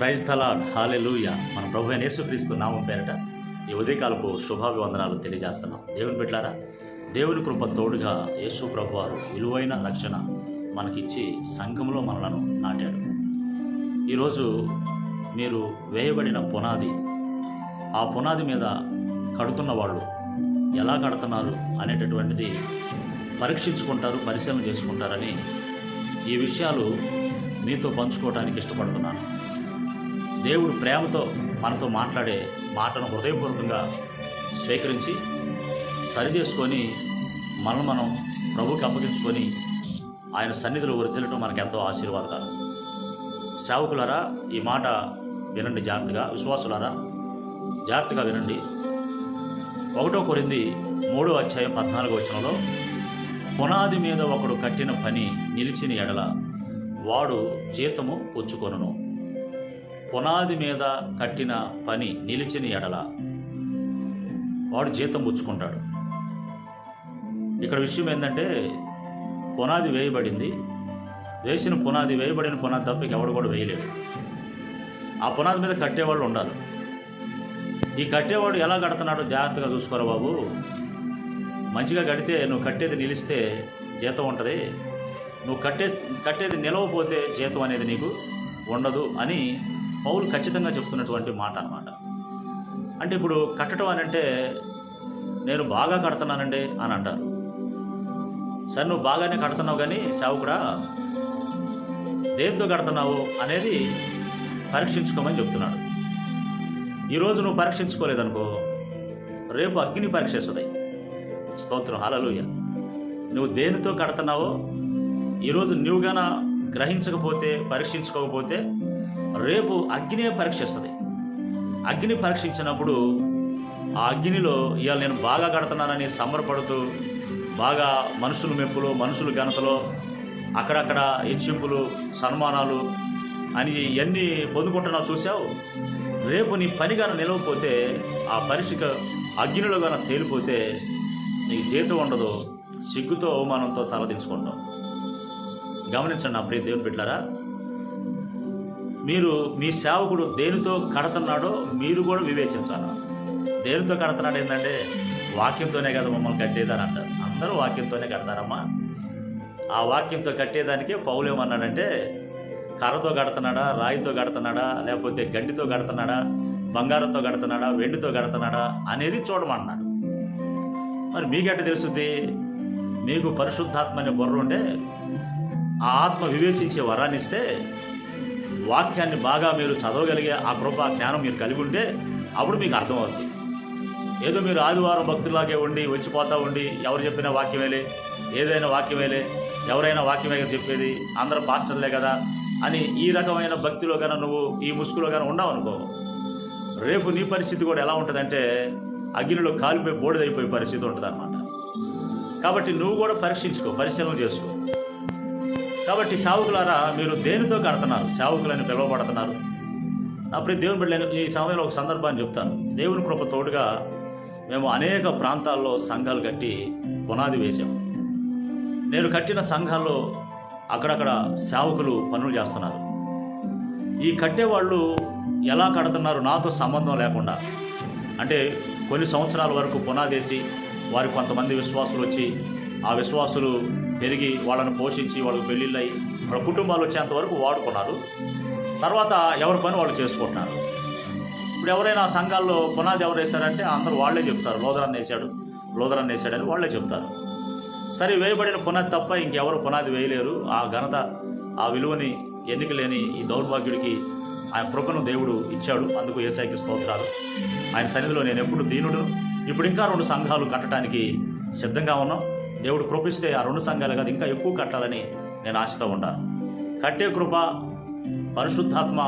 Praise తలాడ్ hallelujah మన ప్రభు అయిన యేసుక్రీస్తు నామం పేరట ఈ ఉదయకాలపు శుభాభివందనాలు తెలియజేస్తున్నాం. దేవుని పెట్టారా దేవుని కృప తోడుగా యేసు ప్రభు వారు విలువైన రక్షణ మనకిచ్చి సంఘంలో మనలను నాటాడు. ఈరోజు మీరు వేయబడిన పునాది ఆ పునాది మీద కడుతున్న వాళ్ళు ఎలా కడుతున్నారు అనేటటువంటిది పరీక్షించుకుంటారు పరిశీలన చేసుకుంటారని ఈ విషయాలు మీతో పంచుకోవడానికి ఇష్టపడుతున్నాను. దేవుడు ప్రేమతో మనతో మాట్లాడే మాటను హృదయపూర్వకంగా స్వీకరించి సరిచేసుకొని మనం మనం ప్రభుకి అప్పగించుకొని ఆయన సన్నిధిలో వర్తిల్లటం మనకు ఎంతో ఆశీర్వాదకరం. సేవకులారా ఈ మాట వినండి జాగ్రత్తగా విశ్వాసులారా జాగ్రత్తగా వినండి. ఒకటో కొరింది మూడో అధ్యాయం పద్నాలుగో వచనంలో పునాది మీద ఒకడు కట్టిన పని నిలిచిన ఎడల వాడు జీతము పుచ్చుకొనను. పునాది మీద కట్టిన పని నిలిచిన ఎడల వాడు జీతం పుచ్చుకుంటాడు. ఇక్కడ విషయం ఏంటంటే పునాది వేయబడింది. వేసిన పునాది వేయబడిన పునాది తప్ప ఎవడు కూడా వేయలేడు ఆ పునాది మీద కట్టేవాళ్ళు ఉండాలి. ఈ కట్టేవాడు ఎలా కడుతున్నాడో జాగ్రత్తగా చూసుకోరా బాబు. మంచిగా కడితే నువ్వు కట్టేది నిలిస్తే జీతం ఉంటుంది. నువ్వు కట్టే కట్టేది నిలవపోతే జీతం అనేది నీకు ఉండదు అని పౌలు ఖచ్చితంగా చెప్తున్నటువంటి మాట అనమాట అంటే ఇప్పుడు కట్టడం అని అంటే నేను బాగా కడుతున్నానండి అని అంటారు. సరే నువ్వు బాగానే కడుతున్నావు కానీ సేవకుడా దేంతో కడుతున్నావు అనేది పరీక్షించుకోమని చెప్తున్నాడు. ఈరోజు నువ్వు పరీక్షించుకోలేదనుకో రేపు అగ్ని పరీక్షిస్తుంది స్తోత్రం హలలుయ నువ్వు దేనితో కడుతున్నావో ఈరోజు నువ్వుగా గ్రహించకపోతే పరీక్షించుకోకపోతే రేపు అగ్నే పరీక్షిస్తుంది. అగ్ని పరీక్షించినప్పుడు ఆ అగ్నిలో ఇవాళ నేను బాగా కడుతున్నానని సంబరపడుతూ బాగా మనుషుల మెప్పులు మనుషుల ఘనతలో అక్కడక్కడ హెచ్చింపులు సన్మానాలు అని ఇవన్నీ పొందుకుంటున్నావు చూసావు రేపు నీ పనిగాన నిలవకపోతే ఆ పరీక్షకు అగ్నిలో గాన తేలిపోతే నీకు జీతం ఉండదు సిగ్గుతో అవమానంతో తలదించుకుంటాం గమనించండి నా ప్రియ దేవుని బిడ్డారా మీరు మీ సేవకుడు దేనితో కడుతున్నాడో మీరు కూడా వివేచించాలి. దేనితో కడుతున్నాడు ఏంటంటే వాక్యంతోనే కదా మమ్మల్ని కట్టేదని అంటారు అందరూ వాక్యంతోనే కడతారమ్మా. ఆ వాక్యంతో కట్టేదానికే పౌలు ఏమన్నాడంటే కర్రతో కడుతున్నాడా రాయితో కడుతున్నాడా లేకపోతే గడ్డితో కడుతున్నాడా బంగారంతో కడుతున్నాడా వెండితో కడుతున్నాడా అనేది చూడమన్నాడు. మరి మీకెట్ట తెలుస్తుంది మీకు పరిశుద్ధాత్మ అనే బుర్ర ఉంటే ఆ ఆత్మ వివేచించే వరాన్ని ఇస్తే వాక్యాన్ని బాగా మీరు చదవగలిగే ఆ కృప జ్ఞానం మీరు కలిగి ఉంటే అప్పుడు మీకు అర్థమవుతుంది. ఏదో మీరు ఆదివారం భక్తులాగే ఉండి వచ్చిపోతూ ఉండి ఎవరు చెప్పిన వాక్యమేలే ఏదైనా వాక్యమేలే ఎవరైనా వాక్యమే కదా చెప్పేది అందరూ పాస్టర్లే కదా అని ఈ రకమైన భక్తిలో కన్నా నువ్వు ఈ ముసుగులో కన్నా ఉండవు అనుకో రేపు నీ పరిస్థితి కూడా ఎలా ఉంటుందంటే అగ్నిలో కాలిపోయి బోడిదైపోయే పరిస్థితి ఉంటుంది అనమాట కాబట్టి నువ్వు కూడా పరీక్షించుకో పరిశీలన చేసుకో. కాబట్టి సేవకులారా మీరు దేనితో కడుతున్నారు? సేవకులని పిలువబడుతున్నారు. అప్పుడు దేవుని బిడ్డలు ఈ సమయంలో ఒక సందర్భాన్ని చెప్తాను. దేవుని కృప తోడుగా మేము అనేక ప్రాంతాల్లో సంఘాలు కట్టి పునాది వేశాం. నేను కట్టిన సంఘాల్లో అక్కడక్కడ సేవకులు పనులు చేస్తున్నారు. ఈ కట్టేవాళ్ళు ఎలా కడుతున్నారు నాతో సంబంధం లేకుండా? అంటే కొన్ని సంవత్సరాల వరకు పునాదేసి వారి కొంతమంది విశ్వాసులు వచ్చి ఆ విశ్వాసులు పెరిగి వాళ్ళని పోషించి వాళ్ళకి పెళ్ళిళ్ళయి వాళ్ళ కుటుంబాలు వచ్చేంత వరకు వాడుకున్నారు. తర్వాత ఎవరి పని వాళ్ళు చేసుకుంటున్నారు. ఇప్పుడు ఎవరైనా సంఘాల్లో పునాది ఎవరు వేశారంటే అందరూ వాళ్ళే చెప్తారు. లోదరాన్ని వేశాడు లోదరాన్ని వేశాడని వాళ్ళే చెప్తారు. సరే వేయబడిన పునాది తప్ప ఇంకెవరు పునాది వేయలేరు. ఆ ఘనత ఆ విలువని ఎన్నికలేని ఈ దౌర్భాగ్యుడికి ఆయన కృపను దేవుడు ఇచ్చాడు. అందుకు ఏసైకి స్తోత్రాలు. ఆయన సన్నిధిలో నేను ఎప్పుడు దీనుడు ఇప్పుడు ఇంకా రెండు సంఘాలు కట్టడానికి సిద్ధంగా ఉన్నాం. దేవుడు కృపిస్తే ఆ రెండు సంఘాలు కాదు ఇంకా ఎక్కువ కట్టాలని నేను ఆశతో ఉన్నాను. కట్టే కృప పరిశుద్ధాత్మ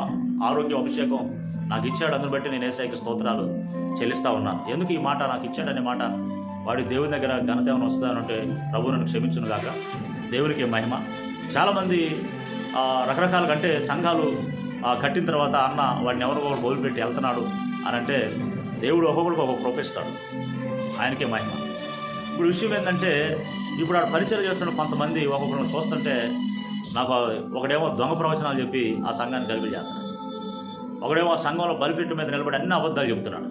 ఆరోగ్య అభిషేకం నాకు ఇచ్చాడు. అందుని బట్టి నేను ఏసైకి స్తోత్రాలు చెల్లిస్తా ఉన్నాను. ఎందుకు ఈ మాట నాకు ఇచ్చాడనే మాట? వాడి దేవుని దగ్గర ఘనత ఏమైనా వస్తుందనంటే ప్రభు నన్ను క్షమించును గాక. దేవునికి మహిమ. చాలామంది రకరకాల కంటే సంఘాలు కట్టిన తర్వాత అన్న వాడిని ఎవరికో బోల్పెట్టి వదిలిపెట్టి వెళ్తున్నాడు అని అంటే దేవుడు ఒక్కొక్కడికి ఒక్కొక్క ప్రోపిస్తాడు ఆయనకే మహిమ. ఇప్పుడు విషయం ఏంటంటే ఇప్పుడు ఆడ పరిచయం చేస్తున్న కొంతమంది ఒక్కొక్కరిని చూస్తుంటే నాకు ఒకడేమో దొంగ ప్రవచనాలు చెప్పి ఆ సంఘాన్ని కలిపి చేస్తున్నాడు. ఒకడేమో సంఘంలో బలిపీఠం మీద నిలబడి అన్ని అబద్ధాలు చెబుతున్నాడు.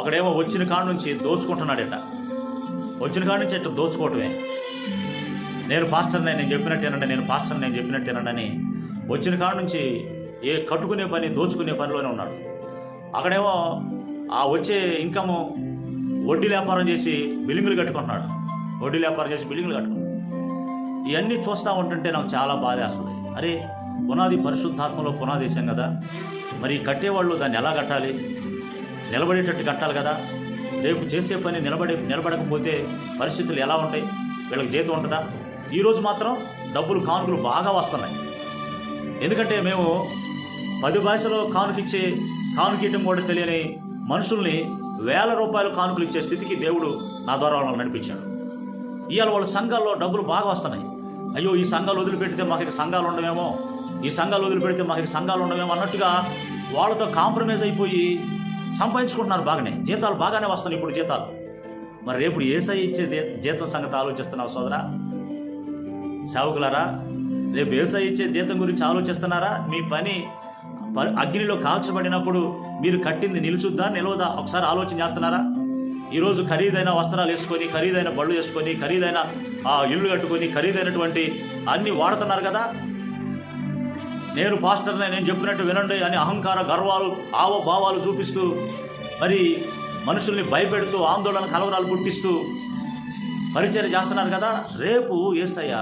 ఒకడేమో వచ్చిన కాడ నుంచి దోచుకుంటున్నాడట. వచ్చిన కాడ నుంచి ఇట్లా దోచుకోవటమే. నేను పాస్టర్ని నేను చెప్పినట్టేనండి నేను పాస్టర్ నేను చెప్పినట్టేనండి వచ్చిన కాడ నుంచి ఏ కట్టుకునే పని దోచుకునే పనిలోనే ఉన్నాడు. అక్కడేమో ఆ వచ్చే ఇన్కము వడ్డీ వ్యాపారం చేసి బిల్డింగులు కట్టుకుంటున్నాడు. వడ్డీ వ్యాపారం చేసి బిల్డింగులు కట్టుకుంటున్నాడు. ఇవన్నీ చూస్తూ ఉంటుంటే నాకు చాలా బాధేస్తుంది. అరే పునాది పరిశుద్ధాత్మలో పునాది వేసాం కదా. మరి కట్టేవాళ్ళు దాన్ని ఎలా కట్టాలి? నిలబడేటట్టు కట్టాలి కదా. రేపు చేసే పని నిలబడి నిలబడకపోతే పరిస్థితులు ఎలా ఉంటాయి? వీళ్ళకి జీతం ఉంటుందా? ఈరోజు మాత్రం డబ్బులు కానుకలు బాగా వస్తున్నాయి. ఎందుకంటే మేము పది భాషలో కానుకిచ్చే కానుకీయటం కూడా తెలియని మనుషుల్ని వేల రూపాయలు కానుకలు ఇచ్చే స్థితికి దేవుడు నా ద్వారా వాళ్ళని నడిపించాడు. ఇవాళ వాళ్ళ సంఘాల్లో డబ్బులు బాగా వస్తున్నాయి. అయ్యో ఈ సంఘాలు వదిలిపెడితే మాకు ఇక సంఘాలు ఉండవేమో? ఈ సంఘాలు వదిలిపెడితే మాకు ఇక సంఘాలు ఉండవేమో అన్నట్టుగా వాళ్ళతో కాంప్రమైజ్ అయిపోయి సంపాదించుకుంటున్నారు బాగానే. జీతాలు బాగానే వస్తున్నాయి ఇప్పుడు జీతాలు. మరి రేపు ఏసై ఇచ్చే జీతం సంగతి ఆలోచిస్తున్నావు సోదరా? సేవకులారా? రేపు ఏసై ఇచ్చే జీతం గురించి ఆలోచిస్తున్నారా? మీ పని అగ్నిలో కాల్చబడినప్పుడు మీరు కట్టింది నిలుచుద్దా నిలవదా? ఒకసారి ఆలోచన చేస్తున్నారా? ఈరోజు ఖరీదైన వస్త్రాలు వేసుకొని ఖరీదైన బళ్ళు వేసుకొని ఖరీదైన ఆ ఇల్లు కట్టుకొని ఖరీదైనటువంటి అన్ని వాడుతున్నారు కదా? నేను పాస్టర్ని నేను చెప్పినట్టు వినండి అని అహంకార గర్వాలు ఆవభావాలు చూపిస్తూ మరి మనుషుల్ని భయపెడుతూ ఆందోళన కలవరాలు పుట్టిస్తూ పరిచయం చేస్తున్నారు కదా? రేపు ఏసయ్య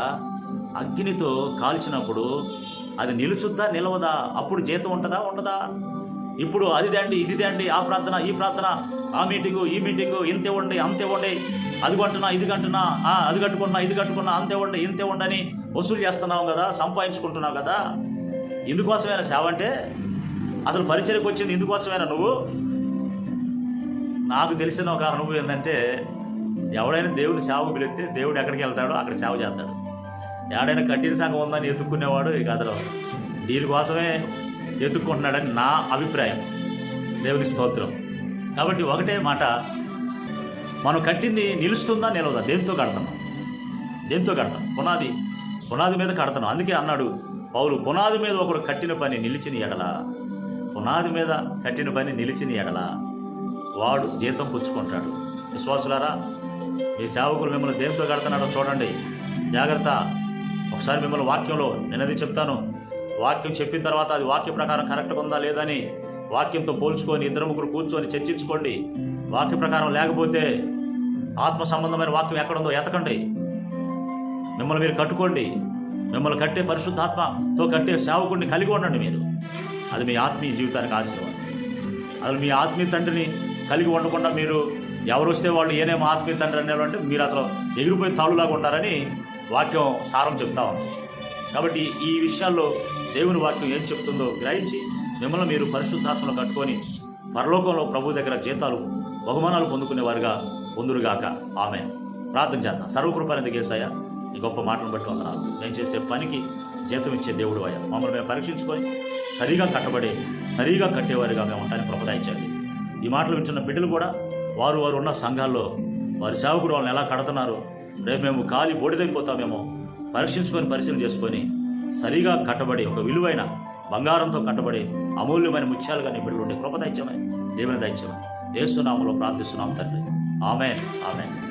అగ్నితో కాల్చినప్పుడు అది నిలుచుద్దా నిలవదా? అప్పుడు జీతం ఉంటుందా ఉండదా? ఇప్పుడు అది తేండి ఇది తేండి ఆ ప్రార్థన ఈ ప్రార్థన ఆ మీటింగు ఈ మీటింగు ఇంతే ఉండి అంతే ఉండి అది కొంటున్నా ఇది కంటున్నా ఆ, అది కట్టుకున్నా ఇది కట్టుకున్నా అంతే ఉండి ఇంతే ఉండని వసూలు చేస్తున్నావు కదా సంపాదించుకుంటున్నావు కదా. ఇందుకోసమేనా సేవ అంటే? అసలు పరిచయకు వచ్చింది ఇందుకోసమేనా నువ్వు? నాకు తెలిసిన ఒక అనుభవం ఏంటంటే ఎవడైనా దేవుని సేవకు పిలిస్తే దేవుడు ఎక్కడికి వెళ్తాడో అక్కడ సేవ చేస్తాడు. ఎవడైనా కఠిన సంఘం ఉందని ఎత్తుక్కునేవాడు ఈ కథలో దీనికోసమే ఎత్తుక్కుంటున్నాడని నా అభిప్రాయం. దేవుని స్తోత్రం. కాబట్టి ఒకటే మాట. మనం కట్టింది నిలుస్తుందా నిలవదా? దేంతో కడతాం? దేంతో కడతాం? పునాది. పునాది మీద కడతాను అందుకే అన్నాడు పౌలు పునాది మీద ఒకడు కట్టిన పని నిలిచిన ఎడల. పునాది మీద కట్టిన పని నిలిచిన ఎడల. వాడు జీతం పుచ్చుకుంటాడు. విశ్వాసులారా మీ సేవకులు మిమ్మల్ని దేంతో కడుతున్నాడో చూడండి. జాగ్రత్త. ఒకసారి మిమ్మల్ని వాక్యంలో నేనది చెప్తాను. వాక్యం చెప్పిన తర్వాత అది వాక్య ప్రకారం కరెక్ట్గా ఉందా లేదని వాక్యంతో పోల్చుకొని ఇద్దరు ముగ్గురు కూర్చొని చర్చించుకోండి. వాక్య ప్రకారం లేకపోతే ఆత్మ సంబంధమైన వాక్యం ఎక్కడుందో ఎతకండి. మిమ్మల్ని మీరు కట్టుకోండి. మిమ్మల్ని కట్టే పరిశుద్ధాత్మతో కట్టే సేవకుడిని కలిగి ఉండండి మీరు. అది మీ ఆత్మీయ జీవితానికి ఆశీర్వాదం. అది మీ ఆత్మీయ తండ్రిని కలిగి ఉండకుండా మీరు ఎవరు వస్తే వాళ్ళు ఏనేమో ఆత్మీయ తండ్రి అనేవాళ్ళు మీరు అసలు ఎగిరిపోయి తాళులాగా ఉంటారని వాక్యం సారం చెప్తా ఉంది. కాబట్టి ఈ విషయాల్లో దేవుని వాక్యం ఏం చెప్తుందో గ్రహించి మిమ్మల్ని మీరు పరిశుద్ధాత్మలో కట్టుకొని పరలోకంలో ప్రభు దగ్గర జీతాలు బహుమానాలు పొందుకునేవారుగా పొందురుగాక. ఆమె ప్రార్థన చేద్దాం. సర్వకృపాన్ని గేసాయ ఈ గొప్ప మాటలు బట్టి వందనాలు. నేను చేసే పనికి జీతం ఇచ్చే దేవుడు అయ్యా. మమ్మల్ని మేము పరీక్షించుకొని సరిగా కట్టబడి సరిగా కట్టేవారిగా మేము ఉంటానికి ప్రపదాయించండి ఈ మాటలు వింటున్న బిడ్డలు కూడా వారు వారు ఉన్న సంఘాల్లో వారి సేవకుడు వాళ్ళని ఎలా కడుతున్నారు రేపు మేము కాలి బోడిదైపోతామేమో. పరీక్షించుకొని పరిశీలన చేసుకొని సరిగా కట్టబడి ఒక విలువైన బంగారంతో కట్టబడి అమూల్యమైన ముత్యాలుగా నీ బిడ్డలు ఉండే కృప దైత్యమే దేవుని దైత్యమే ఏసునామలో ప్రార్థిస్తున్నాం తండ్రి. ఆమె ఆమె